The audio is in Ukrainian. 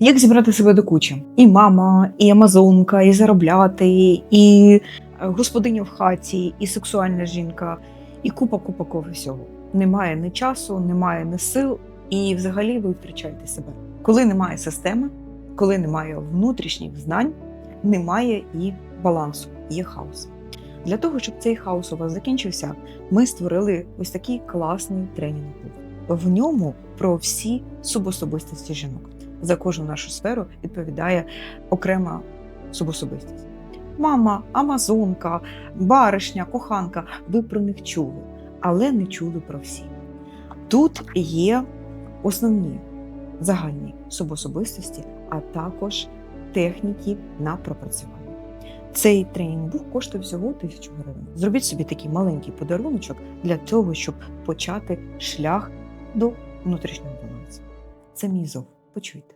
Як зібрати себе до кучі? І мама, і амазонка, і заробляти, і е, господиня в хаті, і сексуальна жінка, і купа купа кого всього. Немає ні часу, немає ні сил, і взагалі ви втрачаєте себе. Коли немає системи, коли немає внутрішніх знань, немає і балансу, є хаос. Для того, щоб цей хаос у вас закінчився, ми створили ось такий класний тренінг. В ньому про всі субособистості жінок. За кожну нашу сферу відповідає окрема субособистість. Мама, амазонка, баришня, коханка. Ви про них чули, але не чули про всі. Тут є основні загальні субособистості, а також техніки на пропрацювання. Цей тренінг коштує всього тисячу гривень. Зробіть собі такий маленький подаруночок для того, щоб почати шлях до внутрішнього балансу. Це мій зов. Почуйте.